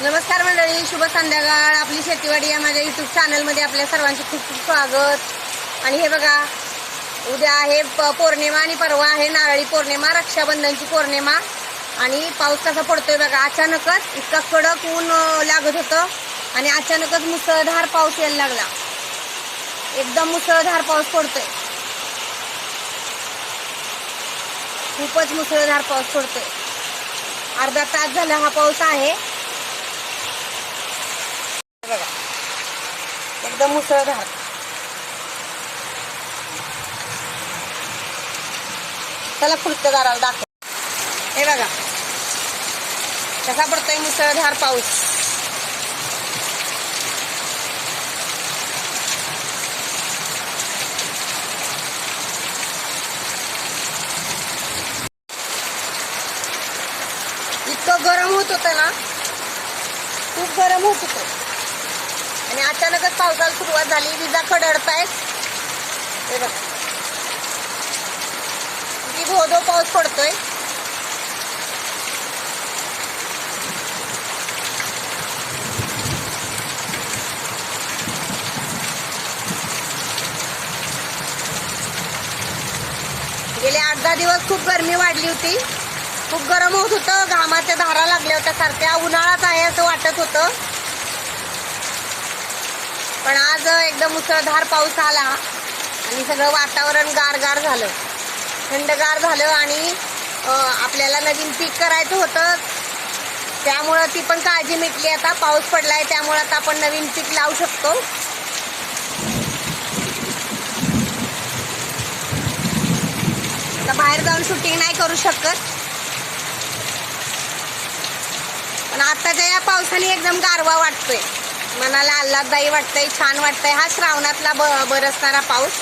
नमस्कार मंडळी शुभ संध्याकाळ. आपली शेतीवाडी या माझ्या यूट्यूब चॅनलमध्ये आपल्या सर्वांचे खूप खूप स्वागत. आणि हे बघा उद्या आहे प- पौर्णिमा आणि परवा आहे नारळी पौर्णिमा रक्षाबंधनची पौर्णिमा. आणि पाऊस कसा पडतोय बघा अचानकच इतका कडक ऊन लागत होतं. आणि अचानकच मुसळधार पाऊस यायला लागला. एकदम मुसळधार पाऊस पडतोय. खूपच मुसळधार पाऊस पडतोय. अर्धा तास झाला हा पाऊस आहे. एकदम मुसळधार त्याला पुढच्या दाराला दाखव. हे बघा. कसा पडतोय मुसळधार पाऊस. इतकं गरम होत होतं ना? खूप गरम होत होतं. अचानकच पावसाला सुरुवात झाली. विजा कडडतायत हे बघा. किती भोदो पाऊस पडतोय. गेले आठ दहा दिवस खूप गरमी वाढली होती. खूप गरम होत होतं. घामाच्या धारा लागल्या होत्या सारख्या. उन्हाळाच आहे असं वाटत होतं. पण आज एकदम मुसळधार पाऊस आला आणि सगळं वातावरण गारगार झालं. थंडगार झालं आणि आपल्याला नवीन पीक करायचं होतं. त्यामुळं ती पण काळजी मिटली आता. पाऊस पडलाय त्यामुळं आता आपण नवीन पीक लावू शकतो. आता बाहेर जाऊन शूटिंग नाही करू शकत. पण आताच्या या पावसाने एकदम गारवा वाटतोय. मनाला आल्हाददायी वाटतंय छान वाटतंय. हा श्रावणातला ब बरसणारा पाऊस.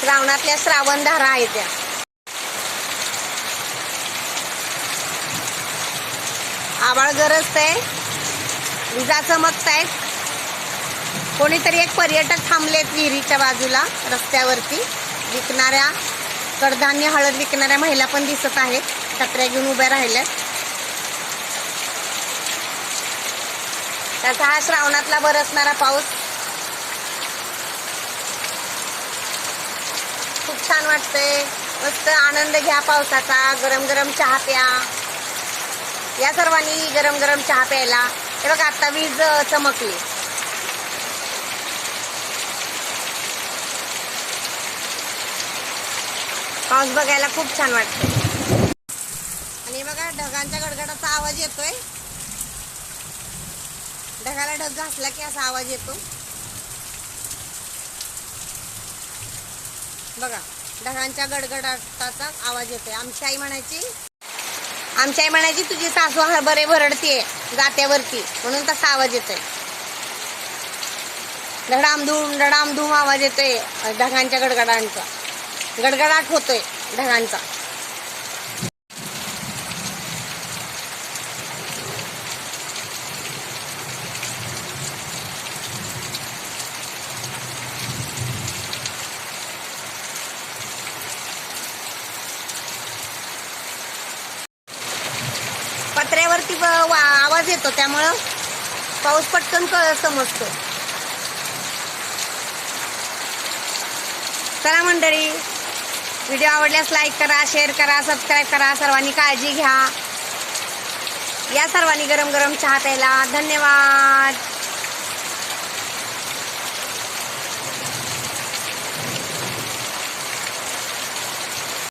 श्रावणातल्या श्रावण धारा आहेत त्या. आबाळ गरजतंय. विजा चमकतायत. कोणीतरी एक पर्यटक थांबलेत विहिरीच्या बाजूला रस्त्यावरती. विकणाऱ्या कडधान्य हळद विकणाऱ्या महिला पण दिसत आहेत. छत्र्या घेऊन उभ्या राहिल्या. त्याचा हा श्रावणातला बरसणारा पाऊस. खूप छान वाटतंय. मस्त आनंद घ्या पावसाचा. गरम गरम चहा प्या. या सर्वांनी गरम गरम चहा प्यायला. हे बघा आता वीज चमकली. पाऊस बघायला खूप छान वाटतंय. आणि बघा ढगांच्या गडगडाचा आवाज येतोय. ढगाला ढग घासला की असा आवाज येतो. बघा ढगांच्या गडगडाटाचा आवाज येतोय. आमची आई म्हणायची आमची आई म्हणायची तुझी सासू हरभरे भरडतीये जात्यावरती. म्हणून तसा आवाज येतोय. धडामधूम धडामधूम आवाज येतोय ढगांच्या गडगडांचा. गडगडाट होतोय ढगांचा. पत्र्यावरती वा- आवाज येतो त्यामुळं पाऊस पटकन समजतो. चला मंडळी व्हिडिओ आवडल्यास लाईक करा शेअर करा सबस्क्राईब करा सर्वांनी काळजी घ्या. या सर्वांनी गरम गरम चहा प्यायला धन्यवाद.